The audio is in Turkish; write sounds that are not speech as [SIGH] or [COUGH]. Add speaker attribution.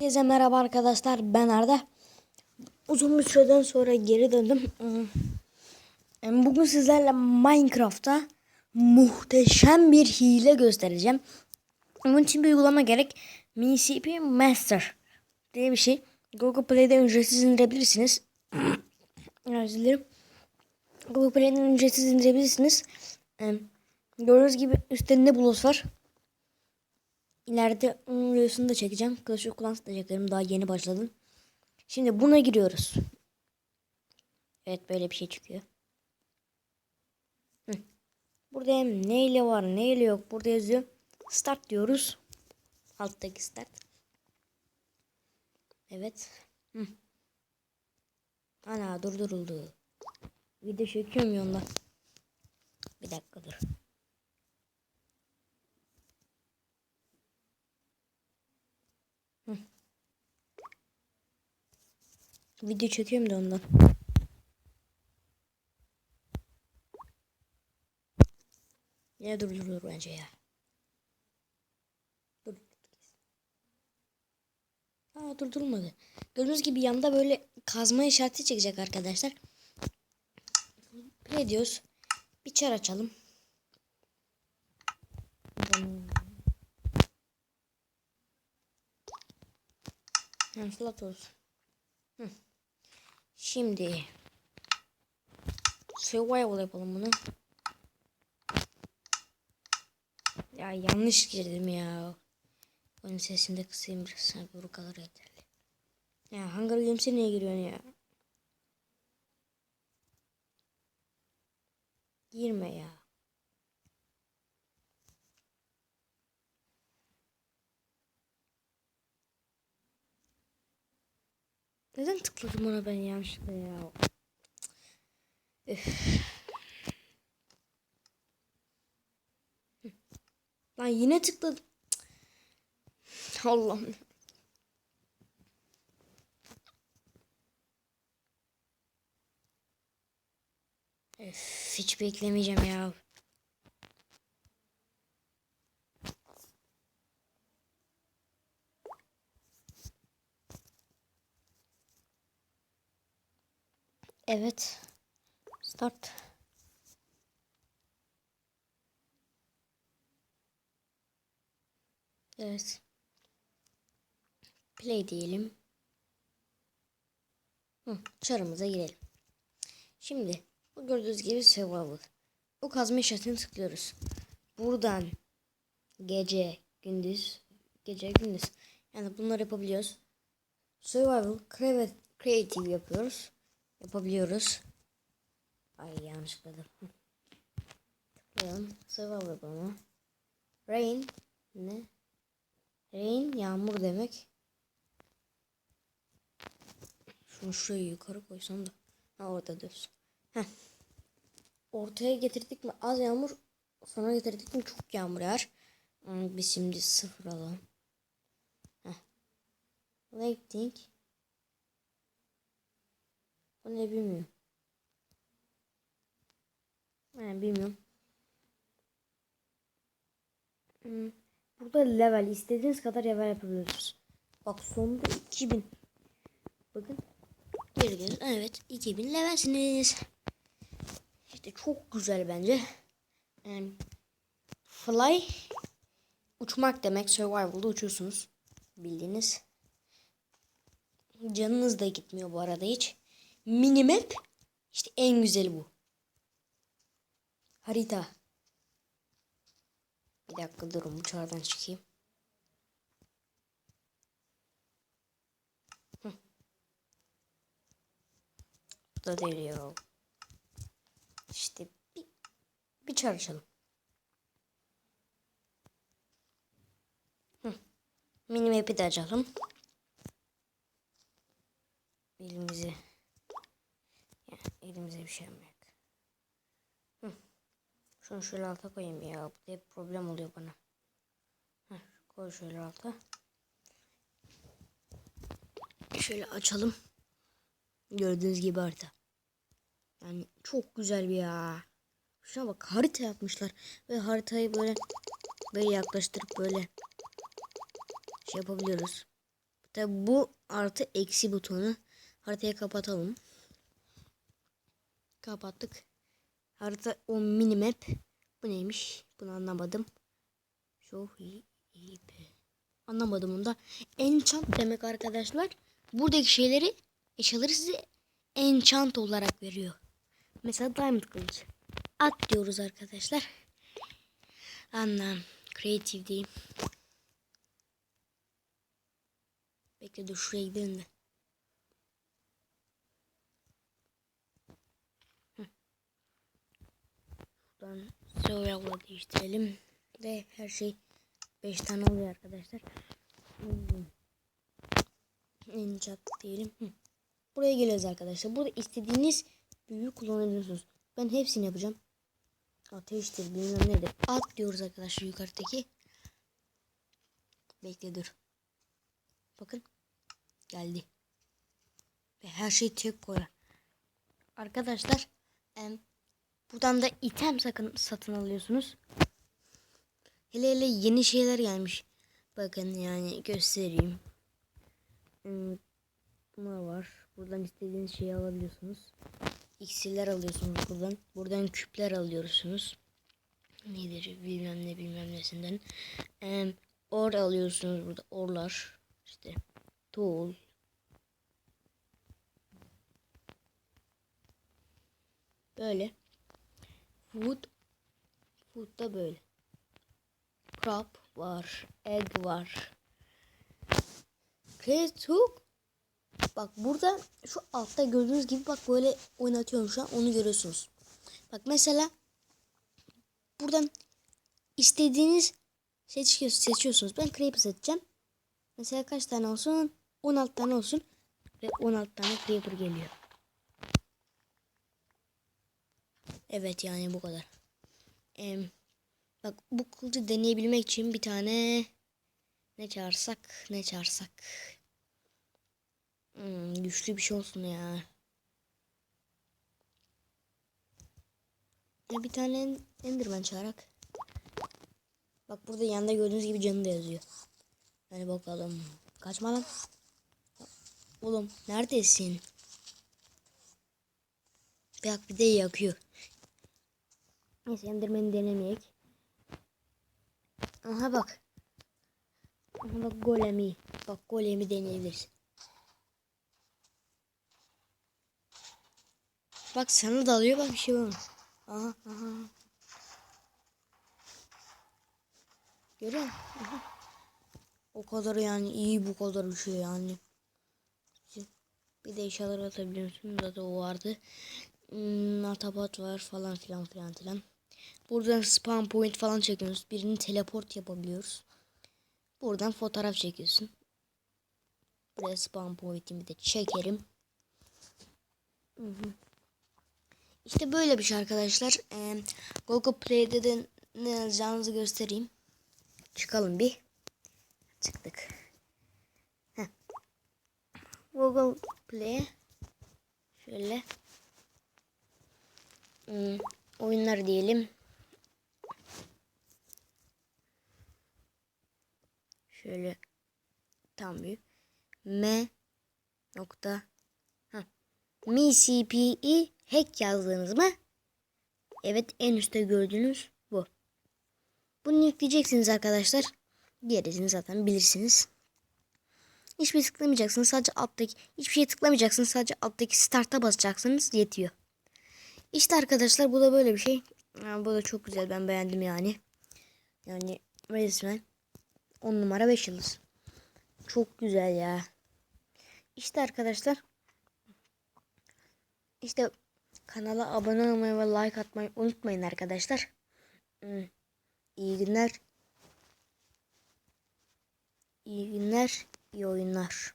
Speaker 1: Herkese merhaba arkadaşlar ben Arda. Uzun bir süreden sonra geri döndüm. Hmm. Bugün sizlerle Minecraft'ta muhteşem bir hile göstereceğim. Bunun için bir uygulama gerek. MCP Master diye bir şey. Google Play'den ücretsiz indirebilirsiniz. [CLEARS THROAT] Özür dilerim. Google Play'den ücretsiz indirebilirsiniz. Ee, Gördüğünüz gibi üstte ne bulos var. İleride onun videosunu da çekeceğim. Clash of Clans da çekerim. Daha yeni başladım. Şimdi buna giriyoruz. Evet böyle bir şey çıkıyor. Hı. Burada hem neyle var neyle yok. Burada yazıyor. Start diyoruz. Alttaki start. Evet. Hı. Ana durduruldu. Video çekiyorum ya ondan. Bir dakika dur. Video çekiyorum da ondan. Ya dur dur dur bence ya. Dur. Aa dur durmadı. Gördüğünüz gibi yanında böyle kazma işareti çekecek arkadaşlar. Ne diyoruz? Bir çar açalım. Yani flat olsun. Hı. Şimdi survival yapalım bunu. Ya yanlış girdim ya. Oyun sesini de kısayım biraz. Ha, bu kadar yeterli. Ya Hunger Games'e niye giriyorsun ya? Girme ya. Neden tıkladım ona ben yanlışlıkla ya? Lan yine tıkladım. Allah'ım. Üf, hiç beklemeyeceğim ya. Evet. Start. Evet. Play diyelim. Hı, çarımıza girelim. Şimdi bu gördüğünüz gibi survival. Bu kazma işaretini tıklıyoruz. Buradan gece, gündüz, gece, gündüz. Yani bunları yapabiliyoruz. Survival, creative, yapıyoruz. Yapabiliyoruz. Ay yanlış tıkladım. Tıklayalım. Survival yapalım. Rain ne? Rain yağmur demek. Şunu şuraya yukarı koysam da. Ha orada diyorsun. Heh. Ortaya getirdik mi az yağmur sonra getirdik mi çok yağmur yağar. Biz şimdi sıfır alalım. Heh. Lighting. Bu ne bilmiyorum. Ben bilmiyorum. Hmm. Burada level istediğiniz kadar level yapabiliyorsunuz. Bak sonunda 2000. Bakın. Gelin. Evet 2000 levelsiniz. İşte çok güzel bence. Yani fly uçmak demek. Survival'da uçuyorsunuz. Bildiğiniz. Canınız da gitmiyor bu arada hiç. Minimap işte en güzeli bu. Harita. Bir dakika durun bu çağrıdan çıkayım. Hı. Bu da değil. İşte bir, bir. Hı. Minimap'i de açalım. Elimizi yani elimize bir şey yapmayak. Hı. Şunu şöyle alta koyayım ya. Bu hep problem oluyor bana. Heh, koy şöyle alta. Şöyle açalım. Gördüğünüz gibi harita. Yani çok güzel bir ya. Şuna bak harita yapmışlar. Ve haritayı böyle böyle yaklaştırıp böyle şey yapabiliyoruz. Tabi bu artı eksi butonu. Haritayı kapatalım. Kapattık. Harita o minimap. Bu neymiş? Bunu anlamadım. Show iyi Anlamadım onu da. Enchant demek arkadaşlar. Buradaki şeyleri eşyaları size enchant olarak veriyor. Mesela diamond kılıç. At diyoruz arkadaşlar. Anlam. Creative diyeyim. Bekle dur şuraya gidelim de. Buradan Survival'a değiştirelim. Ve her şey 5 tane oluyor arkadaşlar. Hmm. Enchant diyelim. Hı. Buraya geliyoruz arkadaşlar. Burada istediğiniz büyüyü kullanabiliyorsunuz. Ben hepsini yapacağım. Ateştir bilmem nedir. At diyoruz arkadaşlar yukarıdaki. Bekle dur. Bakın. Geldi. Ve her şey tek koyar. Arkadaşlar. Em, buradan da item sakın satın alıyorsunuz. Hele hele yeni şeyler gelmiş. Bakın yani göstereyim. Hmm, Bunlar var. Buradan istediğiniz şeyi alabiliyorsunuz. İksirler alıyorsunuz buradan. Buradan küpler alıyorsunuz. Nedir bilmem ne bilmem nesinden. Em, or alıyorsunuz burada. Orlar. işte tool. Böyle. Food. Food da böyle. Crop var. Egg var. Hook Bak burada şu altta gördüğünüz gibi bak böyle oynatıyorum şu an onu görüyorsunuz. Bak mesela buradan istediğiniz seçiyor, seçiyorsunuz. Ben creeper seçeceğim. Mesela kaç tane olsun? 16 tane olsun. Ve 16 tane creeper geliyor. Evet yani bu kadar. Ee, bak bu kılıcı deneyebilmek için bir tane ne çağırsak ne çağırsak Hmm, güçlü bir şey olsun ya. Ya bir tane Enderman çağırak. Bak burada yanında gördüğünüz gibi canı da yazıyor. Hani bakalım. Kaçma lan. Oğlum neredesin? Bak bir de yakıyor. Neyse Enderman'i denemeyek. Aha bak. Aha bak golemi. Bak golemi deneyebilirsin. Bak sana dalıyor bak bir şey var. Aha aha. Görüyor musun? O kadar yani iyi bu kadar bir şey yani. Bir de eşyalar atabiliyorsun. Zaten o vardı. Hmm, Atabat var falan filan filan filan. Buradan spawn point falan çekiyoruz. Birini teleport yapabiliyoruz. Buradan fotoğraf çekiyorsun. Buraya spawn point'imi de çekerim. Hı. İşte böyle bir şey arkadaşlar. Ee, Google Play'de de ne yazacağınızı göstereyim. Çıkalım bir. Çıktık. Heh. Google Play şöyle hmm, oyunlar diyelim. Şöyle tam büyük. M nokta Mi CPE hack yazdığınız mı? Evet en üstte gördüğünüz bu. Bunu yükleyeceksiniz arkadaşlar. Gerisini zaten bilirsiniz. Hiçbir şey tıklamayacaksınız. Sadece alttaki hiçbir şey tıklamayacaksınız. Sadece alttaki start'a basacaksınız. Yetiyor. İşte arkadaşlar bu da böyle bir şey. Yani bu da çok güzel. Ben beğendim yani. Yani resmen 10 numara 5 yıldız. Çok güzel ya. İşte arkadaşlar işte kanala abone olmayı ve like atmayı unutmayın arkadaşlar. Hmm. İyi günler. İyi günler, iyi oyunlar.